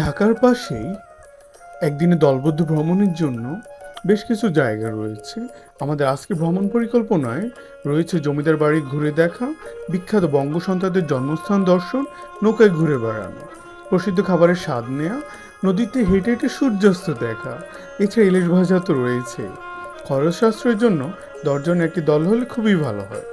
ঢাকার পাশেই একদিনে দলবদ্ধ ভ্রমণের জন্য বেশ কিছু জায়গা রয়েছে। আমাদের আজকের ভ্রমণ পরিকল্পনায় রয়েছে জমিদার বাড়ি ঘুরে দেখা, বিখ্যাত বঙ্গসন্তাদের জন্মস্থান দর্শন, নৌকায় ঘুরে বেড়ানো, প্রসিদ্ধ খাবারের স্বাদ নেওয়া নদীতে হেঁটে হেঁটে সূর্যাস্ত দেখা, এছাড়া ইলিশ ভাজা তো রয়েছে খরচ সাশ্রয়ের জন্য দশজন একটি দল হলে খুবই ভালো হয়।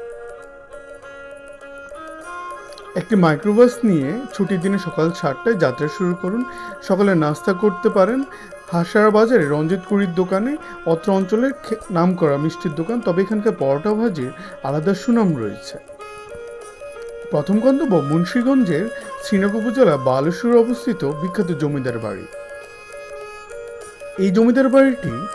একটি মাইক্রোবাস নিয়ে ছুটির দিনে সকাল সাতটায় যাত্রা শুরু করুন। সকালে নাস্তা করতে পারেন। হাসারা বাজারে রঞ্জিত কুড়ির দোকানে অত্র অঞ্চলের খে- নামকরা মিষ্টির দোকান, তবে এখানকার পরোটা ভাজির আলাদা সুনাম রয়েছে। প্রথম গন্তব্য মুন্সীগঞ্জের শ্রীনগর উপজেলা বালেশ্বর অবস্থিত বিখ্যাত জমিদার বাড়ি। এই জমিদার বাড়িটি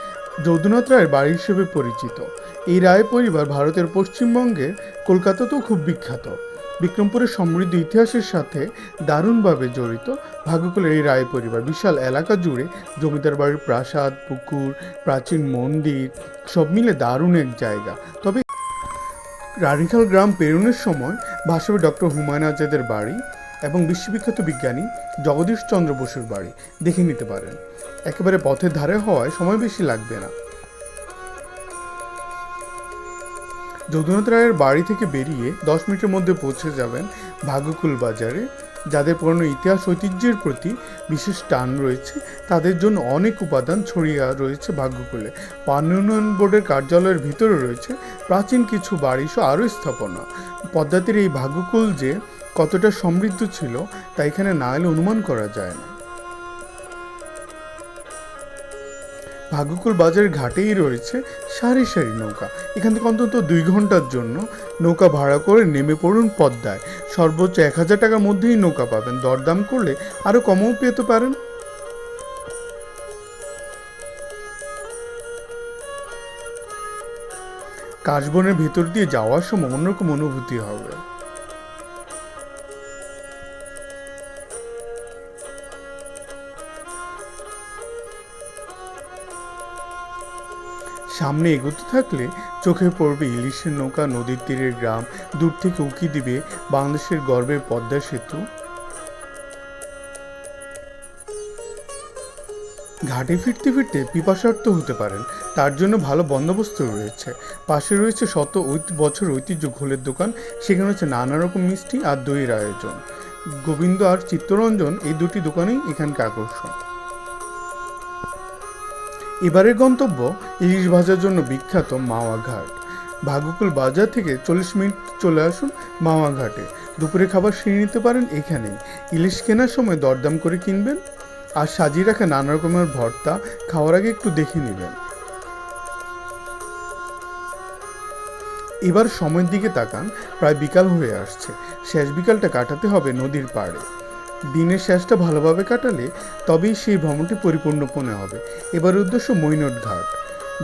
যদুনাথ রায়ের বাড়ি হিসেবে পরিচিত। এই রায় পরিবার ভারতের পশ্চিমবঙ্গের কলকাতাতেও খুব বিখ্যাত। বিক্রমপুরের সমৃদ্ধ ইতিহাসের সাথে দারুণভাবে জড়িত। ভাগ্যকুলের এই রায় পরিবার বিশাল এলাকা জুড়ে জমিদার বাড়ির প্রাসাদ, পুকুর, প্রাচীন মন্দির, সব মিলে দারুণ এক জায়গা। তবে রানীখাল গ্রাম পেরোনোর সময় ভাসবে ডক্টর হুমায়ুন আজাদের বাড়ি এবং বিশ্ববিখ্যাত বিজ্ঞানী জগদীশ চন্দ্র বসুর বাড়ি। দেখে নিতে পারেন। একেবারে পথের ধারে হওয়ায় সময় বেশি লাগবে না। যদুনাথ রায়ের বাড়ি থেকে বেরিয়ে দশ মিনিটের মধ্যে পৌঁছে যাবেন ভাগ্যকুল বাজারে। যাদের পুরনো ইতিহাস ঐতিহ্যের প্রতি বিশেষ টান রয়েছে, তাদের জন্য অনেক উপাদান ছড়িয়ে রয়েছে ভাগ্যকুলে পানি উন্নয়ন বোর্ডের কার্যালয়ের ভিতরে রয়েছে প্রাচীন কিছু বাড়ি সহ আরও স্থাপনা। পদ্মাতির এই ভাগ্যকুল যে কতটা সমৃদ্ধ ছিল, তা এখানে না এলে অনুমান করা যায় না। ভাগ্যকুল বাজারের ঘাটেই রয়েছে সারি সারি নৌকা। এখান থেকে অন্তত দুই ঘণ্টার জন্য নৌকা ভাড়া করে নেমে পড়ুন পদ্মায়। সর্বোচ্চ এক হাজার টাকার মধ্যেই নৌকা পাবেন। দরদাম করলে আরও কমও পেতে পারেন। কাশবনের ভেতর দিয়ে যাওয়ার সময় অন্যরকম অনুভূতি হবে। সামনে এগোতে থাকলে চোখে পড়বে ইলিশের নৌকা, নদীর তীরের গ্রাম, দূর থেকে উঁকি দিবে বাংলাদেশের গর্বের পদ্মা সেতু। ঘাটে ফিরতে ফিরতে পিপাসার্থ হতে পারেন, তার জন্য ভালো বন্দোবস্ত রয়েছে। পাশে রয়েছে শত বছর ঐতিহ্য ঘোলের দোকান, সেখানে হচ্ছে নানা রকম মিষ্টি আর দইয়ের আয়োজন। গোবিন্দ আর চিত্তরঞ্জন এই দুটি দোকানেই এখানকার আকর্ষণ। এবারের গন্তব্য ইলিশ ভাজার জন্য বিখ্যাত মাওয়া ঘাট ভাগ্যকুল বাজার থেকে চল্লিশ মিনিট চলে আসুন মাওয়া ঘাটে দুপুরে খাবার সেরে নিতে পারেন এখানেই। ইলিশ কেনার সময় দরদাম করে কিনবেন আর সাজিয়ে রাখা নানা রকমের ভর্তা খাওয়ার আগে একটু দেখে নেবেন। এবার সময়ের দিকে তাকান, প্রায় বিকাল হয়ে আসছে। শেষ বিকালটা কাটাতে হবে নদীর পাড়ে। দিনের শেষটা ভালোভাবে কাটালে তবেই সেই ভ্রমণটি পরিপূর্ণপণে হবে। এবার উদ্দেশ্য মৈনট ঘাট।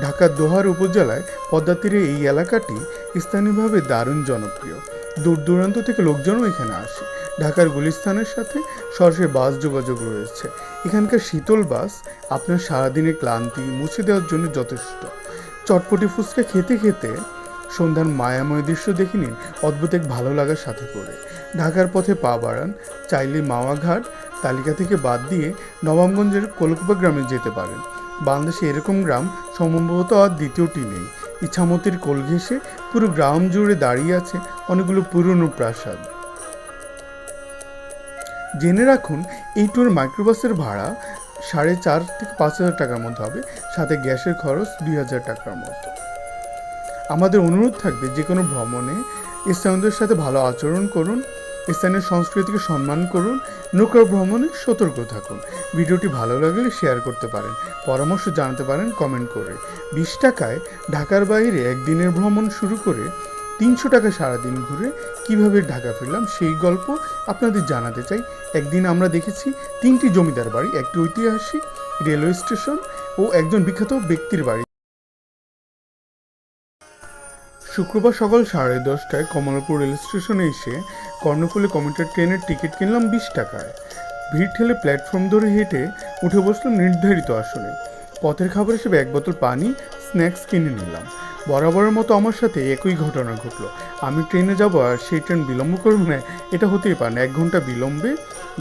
ঢাকার দোহার উপজেলায় পদ্মা তীরে এই এলাকাটি স্থানীয়ভাবে দারুণ জনপ্রিয়। দূর দূরান্ত থেকে লোকজনও এখানে আসে। ঢাকার গুলিস্তানের সাথে সরাসরি বাস যোগাযোগ রয়েছে। এখানকার শীতল বাস আপনার সারাদিনের ক্লান্তি মুছে দেওয়ার জন্য যথেষ্ট। চটপটি ফুচকা খেতে খেতে সন্ধ্যার মায়াময় দৃশ্য দেখে নিন অদ্ভুত এক ভালো লাগার সাথে করে ঢাকার পথে পা বাড়ান, চাইলে মাওয়াঘাট তালিকা থেকে বাদ দিয়ে নবাবগঞ্জের কলকুপা গ্রামে যেতে পারেন। বাংলাদেশে এরকম গ্রাম সম্ভবত আর দ্বিতীয়টি নেই। ইছামতির কোল ঘেঁষে পুরো গ্রাম জুড়ে দাঁড়িয়ে আছে অনেকগুলো পুরনো প্রাসাদ। জেনে রাখুন, এই ট্যুর মাইক্রোবাসের ভাড়া সাড়ে চার থেকে পাঁচ হাজার টাকার মধ্যে হবে, সাথে গ্যাসের খরচ দুই হাজার টাকার মতো। আমাদের অনুরোধ থাকবে যে কোনো ভ্রমণে স্থানীয়দের সাথে ভালো আচরণ করুন, স্থানীয় সংস্কৃতিকে সম্মান করুন, নৌকা ভ্রমণে সতর্ক থাকুন। ভিডিওটি ভালো লাগলে শেয়ার করতে পারেন, পরামর্শ জানাতে পারেন কমেন্ট করে। বিশ টাকায় ঢাকার বাইরে একদিনের ভ্রমণ শুরু করে তিনশো টাকা সারাদিন ঘুরে কীভাবে ঢাকা ফিরলাম সেই গল্প আপনাদের জানাতে চাই। একদিন আমরা দেখেছি তিনটি জমিদার বাড়ি, একটি ঐতিহাসিক রেলওয়ে স্টেশন ও একজন বিখ্যাত ব্যক্তির বাড়ি। শুক্রবার সকাল সাড়ে দশটায় কমলাপুর রেল স্টেশনে এসে কর্ণফুলি কমিউটার ট্রেনের টিকিট কিনলাম বিশ টাকায়। ভিড় ঠেলে প্ল্যাটফর্ম ধরে হেঁটে উঠে বসলাম নির্ধারিত আসনে। পথের খাবার হিসেবে এক বোতল পানি, স্ন্যাক্স কিনে নিলাম। বরাবরের মতো আমার সাথে একই ঘটনা ঘটলো। আমি ট্রেনে যাব আর সেই ট্রেন বিলম্ব করবে না, এটা হতেই পারে এক ঘণ্টা বিলম্বে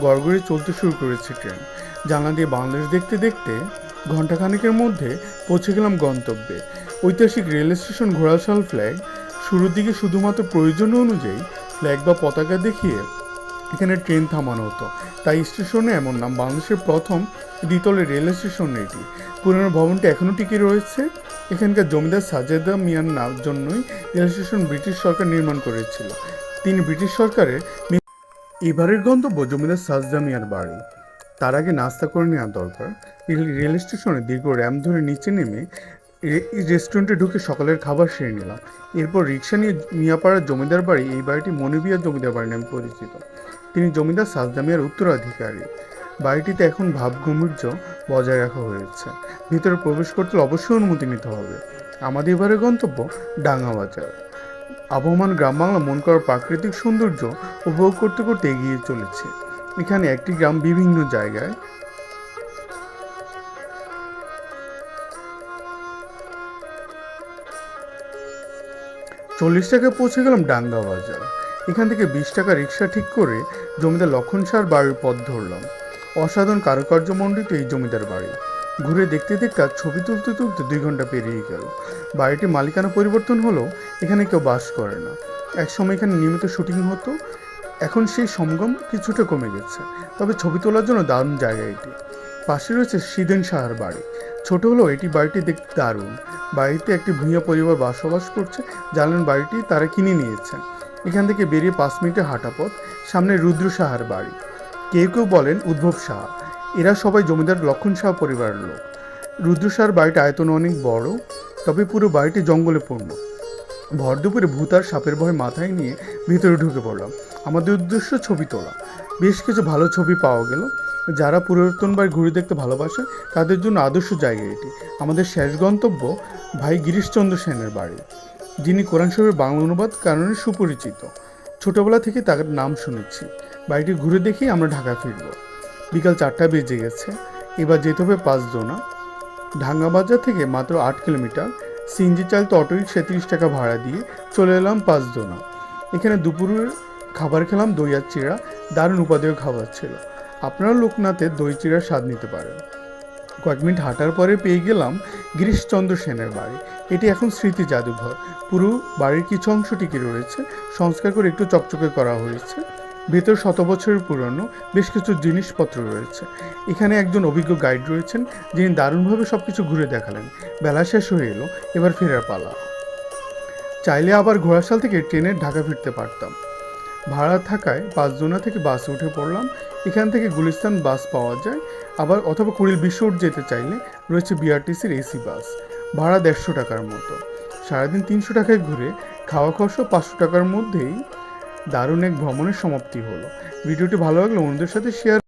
গড়গড়ে চলতে শুরু করেছে ট্রেন। জানলা দিয়ে বাংলাদেশ দেখতে দেখতে ঘণ্টাখানেকের মধ্যে পৌঁছে গেলাম গন্তব্যে। ঐতিহাসিক রেল স্টেশন ঘোড়াশাল ফ্ল্যাগ শুরুর দিকে শুধুমাত্র প্রয়োজন অনুযায়ী ফ্ল্যাগ বা পতাকা দেখিয়ে এখানে ট্রেন থামানো হতো। তাই স্টেশনে এমন নাম বাংলাদেশের প্রথম দ্বিতলের রেল স্টেশন এটি। পুরনো ভবনটি এখনও টিকে রয়েছে। এখানকার জমিদার সাজেদা মিয়ার নাম জন্যই রেল স্টেশন ব্রিটিশ সরকার নির্মাণ করেছিল। তিনি ব্রিটিশ সরকারের এবারের গন্তব্য জমিদার সাজদা মিয়ার বাড়ি। তার আগে নাস্তা করে নেওয়া দরকার। রেল- স্টেশনে দীর্ঘ র্যাম ধরে নিচে নেমে রেস্টুরেন্টে ঢুকে সকালের খাবার সেরে নিলাম। এরপর রিক্সা নিয়ে মিয়াপাড়ার জমিদার বাড়ি, এই বাড়িটি মনিবিয়া জমিদার বাড়ি নামে পরিচিত। তিনি জমিদার সাজদা মিয়ার উত্তরাধিকারী। বাড়িটিতে এখন ভাবগম্ভীর্য বজায় রাখা হয়েছে। ভিতরে প্রবেশ করতে অবশ্যই অনুমতি নিতে হবে। আমাদের এবারে গন্তব্য ডাঙ্গা বাজার। আবহমান গ্রাম বাংলা মন করার প্রাকৃতিক সৌন্দর্য উপভোগ করতে করতে এগিয়ে চলেছে। এখানে একটি গ্রাম বিভিন্ন জায়গায় চল্লিশ টাকায় পৌঁছে গেলাম ডাঙ্গা বাজার। এখান থেকে বিশ টাকা রিক্সা ঠিক করে জমিদার লক্ষণ সার বাড়ির পথ ধরলাম। অসাধারণ কারুকার্য মণ্ডিত এই জমিদার বাড়ি। ঘুরে দেখতে দেখতে ছবি তুলতে তুলতে দুই ঘণ্টা পেরিয়ে গেল। বাড়িটির মালিকানা পরিবর্তন হলেও এখানে কেউ বাস করে না। একসময় এখানে নিয়মিত শুটিং হতো। এখন সেই সমাগম কিছুটা কমে গেছে। তবে ছবি তোলার জন্য দারুণ জায়গা এটি। পাশে রয়েছে সিদেন সাহার বাড়ি। ছোট হলেও এটি বাড়িটি দেখতে দারুণ। বাড়িতে একটি ভূঁইয়া পরিবার বসবাস করছে জানেন বাড়িটি তারা কিনে নিয়েছেন এখান থেকে বেরিয়ে পাঁচ মিনিটের হাঁটা পথ, সামনে রুদ্র সাহার বাড়ি। কেউ কেউ বলেন উদ্ভব সাহা। এরা সবাই জমিদার লক্ষণ সাহা পরিবারের লোক। রুদ্র সাহার বাড়িটা আয়তন অনেক বড়, তবে পুরো বাড়িটি জঙ্গলে পূর্ণ। ভর দুপুরে ভূত আর সাপের ভয় মাথায় নিয়ে ভিতরে ঢুকে পড়লাম। আমাদের উদ্দেশ্য ছবি তোলা। বেশ কিছু ভালো ছবি পাওয়া গেল। যারা পুরাতন বাড়ি ঘুরে দেখতে ভালোবাসে, তাদের জন্য আদর্শ জায়গা এটি। আমাদের শেষ গন্তব্য ভাই গিরিশচন্দ্র সেনের বাড়ি, যিনি কোরআন শরীফের বাংলা অনুবাদ কারণে সুপরিচিত। ছোটবেলা থেকে তার নাম শুনেছি। বাড়িটি ঘুরে দেখেই আমরা ঢাকা ফিরব। বিকাল চারটা বেজে গেছে। এবার যেতে হবে পাঁচদোনা ঢাঙ্গা বাজার থেকে মাত্র আট কিলোমিটার। সিএনজি চালিত অটোরিক্সা তিরিশ টাকা ভাড়া দিয়ে চলে এলাম পাঁচদোনা এখানে দুপুরের খাবার খেলাম দই আর চিড়া। দারুণ উপাদেয় খাবার ছিল। আপনারা লোকনাথে দই চিড়ার স্বাদ নিতে পারেন। কয়েক মিনিট হাঁটার পরে পেয়ে গেলাম গিরিশচন্দ্র সেনের বাড়ি। এটি এখন স্মৃতি জাদুঘর। পুরো বাড়ির কিছু অংশ টিকে রয়েছে। সংস্কার করে একটু চকচকে করা হয়েছে। ভেতর শত বছরের পুরনো বেশ কিছু জিনিসপত্র রয়েছে। এখানে একজন অভিজ্ঞ গাইড রয়েছেন, যিনি দারুণভাবে সব কিছু ঘুরে দেখালেন। বেলা শেষ হয়ে এলো, এবার ফেরার পালা। চাইলে আবার ঘোড়াশাল থেকে ট্রেনে ঢাকা ফিরতে পারতাম। ভাড়া থাকায় পাঁচজনা থেকে বাসে উঠে পড়লাম। এখান থেকে গুলিস্তান বাস পাওয়া যায়। আবার অথবা কুড়িল বিশ্বর যেতে চাইলে রয়েছে বিআরটিসির এসি বাস। ভাড়া দেড়শো টাকার মতো। সারাদিন তিনশো টাকায় ঘুরে খাওয়া খরচ পাঁচশো টাকার মধ্যেই দারুণ এক ভ্রমণের সমাপ্তি হলো। ভিডিওটি ভালো লাগলে অন্যদের সাথে শেয়ার